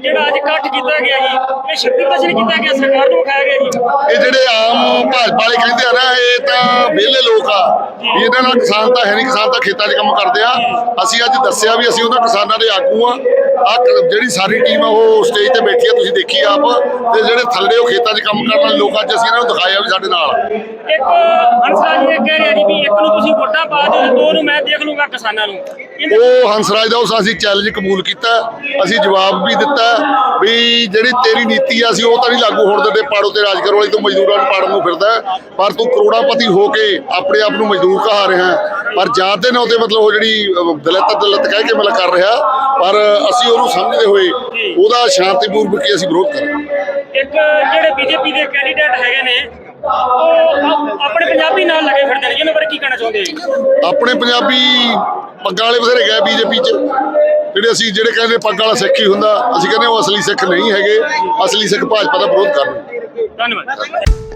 ਜਿਹੜਾ ਅੱਜ ਇਕੱਠ ਕੀਤਾ ਗਿਆ ਜੀ, ਇਹ ਸ਼ਕਤੀ ਪ੍ਰਦਰਸ਼ਨ ਕੀਤਾ ਗਿਆ, ਸਰਕਾਰ ਨੂੰ ਵਿਖਾਇਆ ਗਿਆ ਜੀ। ਇਹ ਜਿਹੜੇ ਆਮ ਭਾਜਪਾ ਕਹਿੰਦੇ ਆ ਨਾ, ਇਹ ਤਾਂ ਵਿਹਲੇ ਲੋਕ ਆ। ਇਹਨਾਂ ਨਾਲ ਕਿਸਾਨ ਤਾਂ ਹੈ ਨਹੀਂ ਕਿਸਾਨ ਤਾਂ ਖੇਤਾਂ 'ਚ ਕੰਮ ਕਰਦੇ ਆ। ਅਸੀਂ ਅੱਜ ਦੱਸਿਆ ਵੀ ਅਸੀਂ ਉਹਨਾਂ ਕਿਸਾਨਾਂ ਦੇ ਆਗੂ ਆ। ਆ ਜਿਹੜੀ ਸਾਰੀ ਟੀਮ ਆ ਉਹ ਸਟੇਜ ਤੇ ਬੈਠੀ ਆ ਤੁਸੀਂ ਦੇਖੀ ਆਪ ਤੇ ਜਿਹੜੇ ਥੱਲੇ ਉਹ ਖੇਤਾਂ 'ਚ ਕੰਮ ਕਰਨ ਵਾਲੇ ਲੋਕਾਂ 'ਚ ਅਸੀਂ ਇਹਨਾਂ ਨੂੰ ਦਿਖਾਇਆ ਵੀ ਸਾਡੇ ਨਾਲ। ਇੱਕ ਹੰਸਰਾਜ ਜੀ ਇਹ ਕਹਿ ਰਿਹਾ ਜੀ ਵੀ ਇੱਕ ਨੂੰ ਤੁਸੀਂ ਵੋਟਾਂ ਪਾ ਦਿਓ ਤੇ ਦੋ ਨੂੰ ਮੈਂ ਦੇਖ ਲੂੰਗਾ ਕਿਸਾਨਾਂ ਨੂੰ ਉਹ ਹੰਸਰਾਜ ਦਾ ਉਸ ਅਸੀਂ ਚੈਲੰਜ ਕਬੂਲ ਕੀਤਾ ਅਸੀਂ ਜਵਾਬ ਵੀ ਦਿੱਤਾ ਵੀ ਜਿਹੜੀ ਤੇਰੀ ਨੀਤੀ ਆ ਅਸੀਂ ਉਹ ਤਾਂ ਨਹੀਂ ਲਾਗੂ ਹੋਣ ਦਿੰਦੇ ਪਾੜੋ ਤੇ ਰਾਜ ਕਰੋ ਵਾਲੀ ਤੂੰ ਮਜ਼ਦੂਰਾਂ ਨੂੰ ਪਾੜਨ ਨੂੰ ਫਿਰਦਾ। ਪਰ ਤੂੰ ਕਰੋੜਾਪਤੀ ਹੋ ਕੇ ਆਪਣੇ ਆਪ ਨੂੰ ਮਜ਼ਦੂਰ ਕਹਾ ਰਿਹਾ ਪਰ ਜਾਣਦੇ ਨੇ ਉਹਦੇ ਮਤਲਬ ਉਹ ਜਿਹੜੀ ਦਲਿਤ ਦਲਿਤ ਕਹਿ ਕੇ ਮਤਲਬ ਕਰ ਰਿਹਾ ਪਰ ਅਸੀਂ ਉਹਨੂੰ ਸਮਝਦੇ ਹੋਏ ਉਹਦਾ ਸ਼ਾਂਤੀਪੂਰਵਕ ਹੀ ਅਸੀਂ ਵਿਰੋਧ ਕਰਾਂਗੇ। ਇੱਕ ਜਿਹੜੇ ਬੀਜੇਪੀ ਦੇ ਕੈਂਡੀਡੇਟ ਹੈਗੇ ਨੇ ਉਹ ਆਪਣੇ ਪੰਜਾਬੀ ਨਾਲ ਲੱਗੇ ਫਿਰਦੇ ਨੇ ਜਿਹਨਾਂ ਬਾਰੇ ਕੀ ਕਹਿਣਾ ਚਾਹੁੰਦੇ ਹੋ? ਆਪਣੇ ਪੰਜਾਬੀ ਪੱਗਾਂ ਵਾਲੇ ਬਥੇਰੇ ਗਏ ਬੀਜੇਪੀ 'ਚ ਜਿਹੜੇ ਅਸੀਂ ਜਿਹੜੇ ਕਹਿੰਦੇ ਪੱਗ ਵਾਲਾ ਸਿੱਖ ਹੀ ਹੁੰਦਾ ਅਸੀਂ ਕਹਿੰਦੇ ਉਹ ਅਸਲੀ ਸਿੱਖ ਨਹੀਂ ਹੈਗੇ ਅਸਲੀ ਸਿੱਖ ਭਾਜਪਾ ਦਾ ਵਿਰੋਧ ਕਰਨ ਧੰਨਵਾਦ।